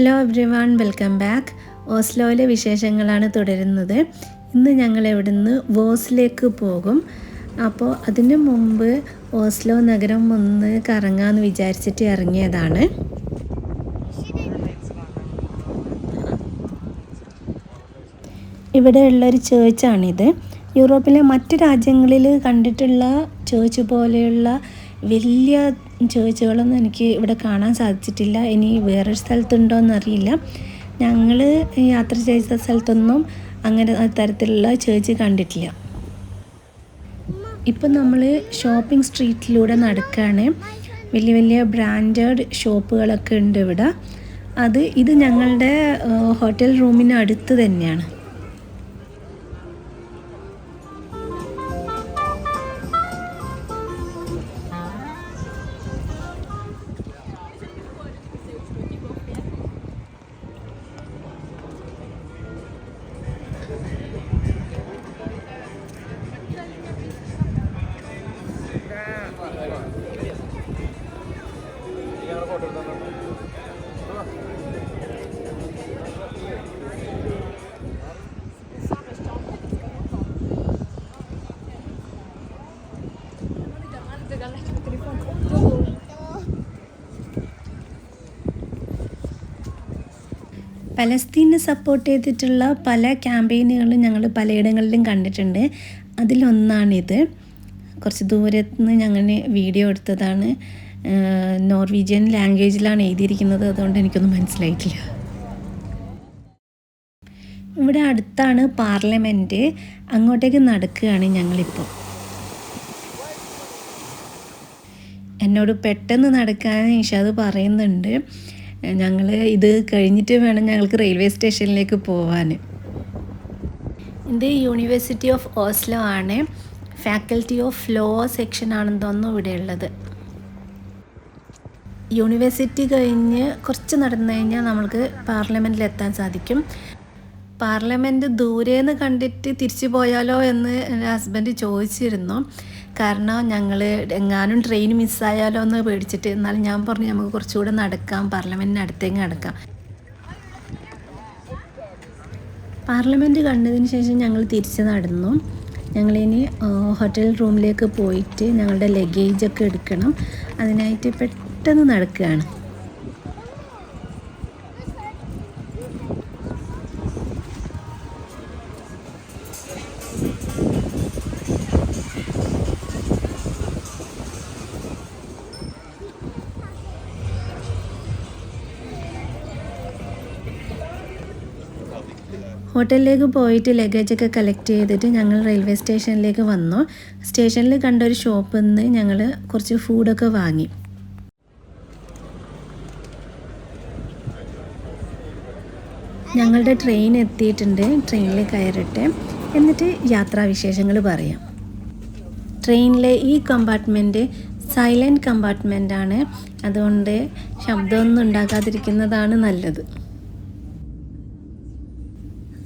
Hello everyone welcome back ഓസ്ലോയിലെ വിശേഷങ്ങളാണ് തുടരുന്നത്. ഇന്ന് ഞങ്ങൾ ഇവിടുന്ന് വോസിലേക്ക് പോകും. അപ്പോൾ അതിനു മുമ്പ് ഓസ്ലോ നഗരം ഒന്ന് കറങ്ങാമെന്ന് വിചാരിച്ചിട്ട് ഇറങ്ങിയതാണ്. ഇവിടെ ഇവിടെയുള്ളൊരു ചേർച്ചാണിത്. യൂറോപ്പിലെ മറ്റു രാജ്യങ്ങളിൽ കണ്ടിട്ടുള്ള ചേർച്ച് പോലെയുള്ള വലിയ ചേർച്ചുകളൊന്നും എനിക്ക് ഇവിടെ കാണാൻ സാധിച്ചിട്ടില്ല. ഇനി വേറൊരു സ്ഥലത്തുണ്ടോ എന്നറിയില്ല ഞങ്ങൾ യാത്ര ചെയ്ത സ്ഥലത്തൊന്നും അങ്ങനെ തരത്തിലുള്ള ചേർച്ച് കണ്ടിട്ടില്ല. ഇപ്പം നമ്മൾ ഷോപ്പിംഗ് സ്ട്രീറ്റിലൂടെ നടക്കുകയാണ് വലിയ വലിയ ബ്രാൻഡഡ് ഷോപ്പുകളൊക്കെ ഉണ്ട് ഇവിടെ. അത് ഇത് ഞങ്ങളുടെ ഹോട്ടൽ റൂമിന് അടുത്ത് തന്നെയാണ്. പലസ്തീനെ സപ്പോർട്ട് ചെയ്തിട്ടുള്ള പല ക്യാമ്പയിനുകളും ഞങ്ങൾ പലയിടങ്ങളിലും കണ്ടിട്ടുണ്ട്. അതിലൊന്നാണിത്. കുറച്ച് ദൂരത്ത് നിന്ന് ഞങ്ങൾ വീഡിയോ എടുത്തതാണ് നോർവീജിയൻ ലാംഗ്വേജിലാണ് എഴുതിയിരിക്കുന്നത്. അതുകൊണ്ട് എനിക്കൊന്നും മനസ്സിലായിട്ടില്ല. ഇവിടെ അടുത്താണ് പാർലമെന്റ് അങ്ങോട്ടേക്ക് നടക്കുകയാണ് ഞങ്ങളിപ്പോൾ. എന്നോട് പെട്ടെന്ന് നടക്കാൻ ഇഷാദ് പറയുന്നുണ്ട്. ഞങ്ങൾ ഇത് കഴിഞ്ഞിട്ട് വേണം ഞങ്ങൾക്ക് റെയിൽവേ സ്റ്റേഷനിലേക്ക് പോവാൻ ഇത് യൂണിവേഴ്സിറ്റി ഓഫ് ഓസ്ലോ ആണ്. ഫാക്കൽറ്റി ഓഫ് ലോ സെക്ഷൻ ആണെന്ന് തോന്നുന്നു ഇവിടെ ഉള്ളത്. യൂണിവേഴ്സിറ്റി കഴിഞ്ഞ് കുറച്ച് നടന്നു കഴിഞ്ഞാൽ നമ്മൾക്ക് പാർലമെന്റിൽ എത്താൻ സാധിക്കും. പാർലമെന്റ് ദൂരേന്ന് കണ്ടിട്ട് തിരിച്ചു പോയാലോ എന്ന് എന്റെ ഹസ്ബൻഡ് ചോദിച്ചിരുന്നു. കാരണം ഞങ്ങൾ എങ്ങാനും ട്രെയിൻ മിസ്സായാലോ എന്ന് പേടിച്ചിട്ട് എന്നാലും ഞാൻ പറഞ്ഞു നമുക്ക് കുറച്ചുകൂടെ നടക്കാം പാർലമെന്റിന് അടുത്തേക്ക് നടക്കാം. പാർലമെന്റ് കണ്ടതിന് ശേഷം ഞങ്ങൾ തിരിച്ച് നടന്നു. ഞങ്ങളിനി ഹോട്ടൽ റൂമിലേക്ക് പോയിട്ട് ഞങ്ങളുടെ ലഗേജൊക്കെ എടുക്കണം. അതിനായിട്ട് പെട്ടെന്ന് നടക്കുകയാണ്. ഹോട്ടലിലേക്ക് പോയിട്ട് ലഗേജൊക്കെ കളക്ട് ചെയ്തിട്ട് ഞങ്ങൾ റെയിൽവേ സ്റ്റേഷനിലേക്ക് വന്നു. സ്റ്റേഷനിൽ കണ്ട ഒരു ഷോപ്പിൽ നിന്ന് ഞങ്ങൾ കുറച്ച് ഫുഡൊക്കെ വാങ്ങി. ഞങ്ങളുടെ ട്രെയിൻ എത്തിയിട്ടുണ്ട്. ട്രെയിനിൽ കയറട്ടെ. എന്നിട്ട് യാത്രാവിശേഷങ്ങൾ പറയാം. ട്രെയിനിലെ ഈ കമ്പാർട്ട്മെന്റ് സൈലന്റ് ആണ്. അതുകൊണ്ട് ശബ്ദമൊന്നും ഉണ്ടാക്കാതിരിക്കുന്നതാണ് നല്ലത്.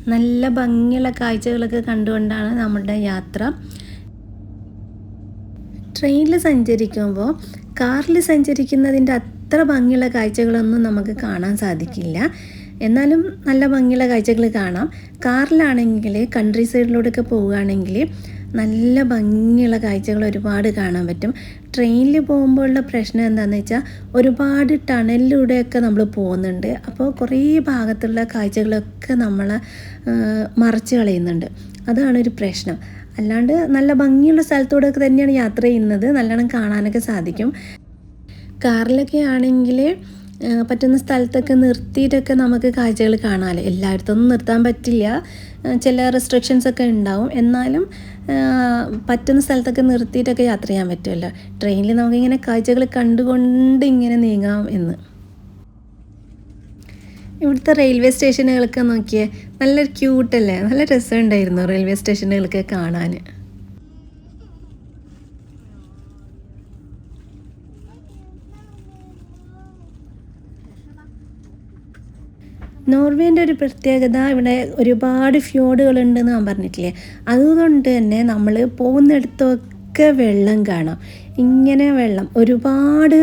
നല്ല ഭംഗിയുള്ള കാഴ്ചകളൊക്കെ കണ്ടുകൊണ്ടാണ് നമ്മുടെ യാത്ര. ട്രെയിനിൽ സഞ്ചരിക്കുമ്പോൾ കാറിൽ സഞ്ചരിക്കുന്നതിന്റെ അത്ര ഭംഗിയുള്ള കാഴ്ചകളൊന്നും നമുക്ക് കാണാൻ സാധിക്കില്ല. എന്നാലും നല്ല ഭംഗിയുള്ള കാഴ്ചകൾ കാണാം. കാറിലാണെങ്കിൽ കൺട്രി സൈഡിലൂടെയൊക്കെ പോവുകയാണെങ്കിൽ നല്ല ഭംഗിയുള്ള കാഴ്ചകൾ ഒരുപാട് കാണാൻ പറ്റും. ട്രെയിനിൽ പോകുമ്പോഴുള്ള പ്രശ്നം എന്താണെന്ന് വെച്ചാൽ ഒരുപാട് ടണലിലൂടെയൊക്കെ നമ്മൾ പോകുന്നുണ്ട്. അപ്പോൾ കുറേ ഭാഗത്തുള്ള കാഴ്ചകളൊക്കെ നമ്മൾ മറച്ച് കളയുന്നുണ്ട്. അതാണ് ഒരു പ്രശ്നം. അല്ലാണ്ട് നല്ല ഭംഗിയുള്ള സ്ഥലത്തൂടെയൊക്കെ തന്നെയാണ് യാത്ര ചെയ്യുന്നത്. നല്ലോണം കാണാനൊക്കെ സാധിക്കും. കാറിലൊക്കെ ആണെങ്കിൽ പറ്റുന്ന സ്ഥലത്തൊക്കെ നിർത്തിയിട്ടൊക്കെ നമുക്ക് കാഴ്ചകൾ കാണാമല്ലോ എല്ലായിടത്തൊന്നും നിർത്താൻ പറ്റില്ല. ചില റെസ്ട്രിക്ഷൻസ് ഒക്കെ ഉണ്ടാവും. എന്നാലും പറ്റുന്ന സ്ഥലത്തൊക്കെ നിർത്തിയിട്ടൊക്കെ യാത്ര ചെയ്യാൻ പറ്റുമല്ലോ? ട്രെയിനിൽ നമുക്കിങ്ങനെ കാഴ്ചകൾ കണ്ടുകൊണ്ട് ഇങ്ങനെ നീങ്ങാം എന്ന്. ഇവിടുത്തെ റെയിൽവേ സ്റ്റേഷനുകളൊക്കെ നോക്കിയേ നല്ല ക്യൂട്ടല്ലേ നല്ല രസമുണ്ടായിരുന്നു റെയിൽവേ സ്റ്റേഷനുകളൊക്കെ കാണാൻ. നോർവേന്റെ ഒരു പ്രത്യേകത ഇവിടെ ഒരുപാട് ഫ്യോഡുകളുണ്ടെന്ന് ഞാൻ പറഞ്ഞിട്ടില്ലേ. അതുകൊണ്ട് തന്നെ നമ്മൾ പോകുന്നിടത്തൊക്കെ വെള്ളം കാണാം. ഇങ്ങനെ വെള്ളം ഒരുപാട്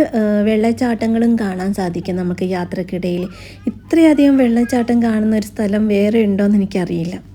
വെള്ളച്ചാട്ടങ്ങളും കാണാൻ സാധിക്കും നമുക്ക് യാത്രക്കിടയിൽ ഇത്രയധികം വെള്ളച്ചാട്ടം കാണുന്ന ഒരു സ്ഥലം വേറെ ഉണ്ടോയെന്ന് എനിക്കറിയില്ല.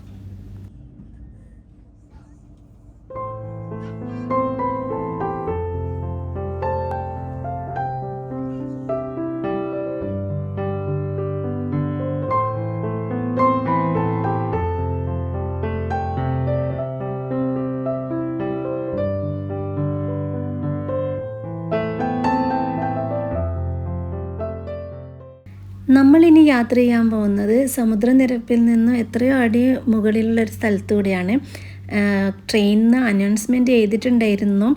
യാത്ര ചെയ്യാൻ പോകുന്നത് സമുദ്രനിരപ്പിൽ നിന്നും എത്രയോ അടി മുകളിലുള്ള ഒരു സ്ഥലത്തൂടെയാണ്. ട്രെയിനിൽ നിന്ന് അനൗൺസ്മെന്റ് ചെയ്തിട്ടുണ്ടായിരുന്നു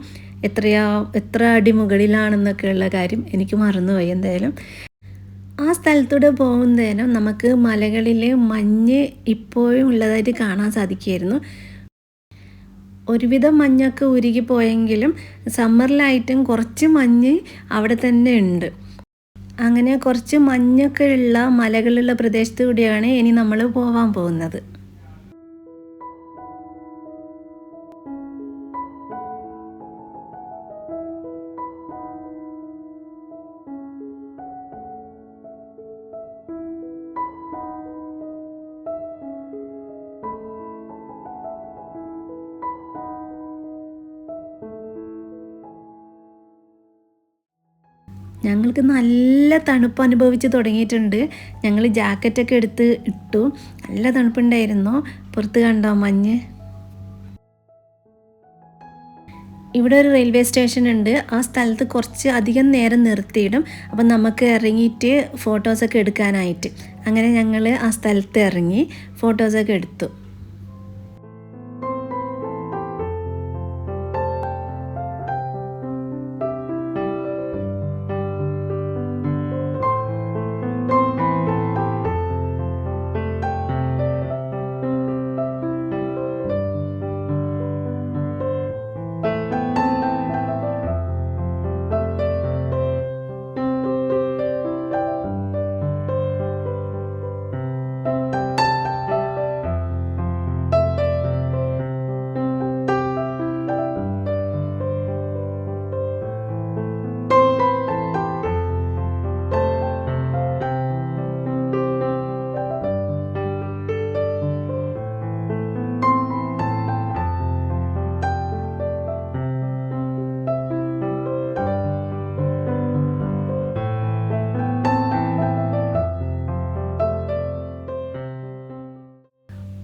എത്രയാ എത്ര അടി മുകളിലാണെന്നൊക്കെ ഉള്ള കാര്യം എനിക്ക് മറന്നുപോയി എന്തായാലും. ആ സ്ഥലത്തൂടെ പോകുന്നതിനും നമുക്ക് മലകളിൽ മഞ്ഞ് ഇപ്പോഴും ഉള്ളതായിട്ട് കാണാൻ സാധിക്കുമായിരുന്നു. ഒരുവിധം മഞ്ഞൊക്കെ ഉരുകി പോയെങ്കിലും സമ്മറിലായിട്ടും കുറച്ച് മഞ്ഞ് അവിടെ തന്നെ ഉണ്ട്. അങ്ങനെ കുറച്ച് മഞ്ഞൊക്കെ ഉള്ള മലകളുള്ള പ്രദേശത്തു കൂടിയാണ് ഇനി നമ്മൾ പോവാൻ പോകുന്നത്. ഞങ്ങൾക്ക് നല്ല തണുപ്പ് അനുഭവിച്ച് തുടങ്ങിയിട്ടുണ്ട്. ഞങ്ങൾ ജാക്കറ്റൊക്കെ എടുത്ത് ഇട്ടു. നല്ല തണുപ്പുണ്ടായിരുന്നു. പുറത്ത് കണ്ടോ മഞ്ഞ്? ഇവിടെ ഒരു റെയിൽവേ സ്റ്റേഷൻ ഉണ്ട്. ആ സ്ഥലത്ത് കുറച്ച് അധികം നേരം നിർത്തിയിടും. അപ്പം നമുക്ക് ഇറങ്ങിയിട്ട് ഫോട്ടോസൊക്കെ എടുക്കാനായിട്ട്. അങ്ങനെ ഞങ്ങൾ ആ സ്ഥലത്ത് ഇറങ്ങി ഫോട്ടോസൊക്കെ എടുത്തു.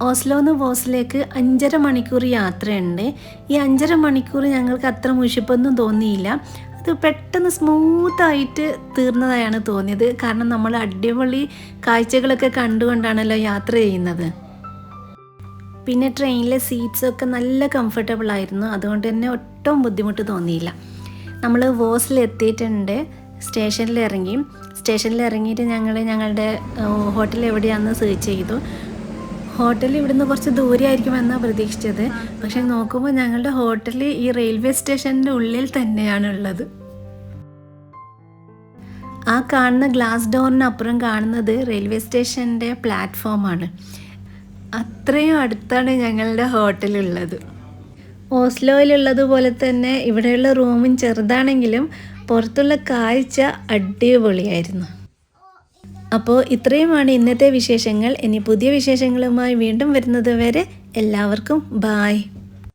ഓസ്ലോന്ന് ബോസിലേക്ക് അഞ്ചര മണിക്കൂർ യാത്രയുണ്ട്. ഈ അഞ്ചര മണിക്കൂർ ഞങ്ങൾക്ക് അത്ര മുഷിപ്പൊന്നും തോന്നിയില്ല. അത് പെട്ടെന്ന് സ്മൂത്തായിട്ട് തീർന്നതായാണ് തോന്നിയത്. കാരണം നമ്മൾ അടിപൊളി കാഴ്ചകളൊക്കെ കണ്ടുകൊണ്ടാണല്ലോ യാത്ര ചെയ്യുന്നത്. പിന്നെ ട്രെയിനിലെ സീറ്റ്സൊക്കെ നല്ല കംഫർട്ടബിൾ ആയിരുന്നു. അതുകൊണ്ട് തന്നെ ഒട്ടും ബുദ്ധിമുട്ട് തോന്നിയില്ല. നമ്മൾ വോസിൽ എത്തിയിട്ടുണ്ട്. സ്റ്റേഷനിൽ ഇറങ്ങി. സ്റ്റേഷനിൽ ഇറങ്ങിയിട്ട് ഞങ്ങൾ ഞങ്ങളുടെ ഹോട്ടൽ എവിടെയാണെന്ന് സെർച്ച് ചെയ്തു. ഹോട്ടൽ ഇവിടുന്ന് കുറച്ച് ദൂരെയായിരിക്കുമെന്നാണ് പ്രതീക്ഷിച്ചത്. പക്ഷെ നോക്കുമ്പോൾ ഞങ്ങളുടെ ഹോട്ടൽ ഈ റെയിൽവേ സ്റ്റേഷന്റെ ഉള്ളിൽ തന്നെയാണ് ഉള്ളത്. ആ കാണുന്ന ഗ്ലാസ് ഡോറിനപ്പുറം കാണുന്നത് റെയിൽവേ സ്റ്റേഷന്റെ പ്ലാറ്റ്ഫോമാണ് അത്രയും അടുത്താണ് ഞങ്ങളുടെ ഹോട്ടലുള്ളത് ഓസ്ലോയിലുള്ളതുപോലെ തന്നെ ഇവിടെയുള്ള റൂമും ചെറുതാണെങ്കിലും പുറത്തുള്ള കാഴ്ച അടിപൊളിയായിരുന്നു. അപ്പോൾ ഇത്രയുമാണ് ഇന്നത്തെ വിശേഷങ്ങൾ. ഇനി പുതിയ വിശേഷങ്ങളുമായി വീണ്ടും വരുന്നത് വരെ എല്ലാവർക്കും ബായ്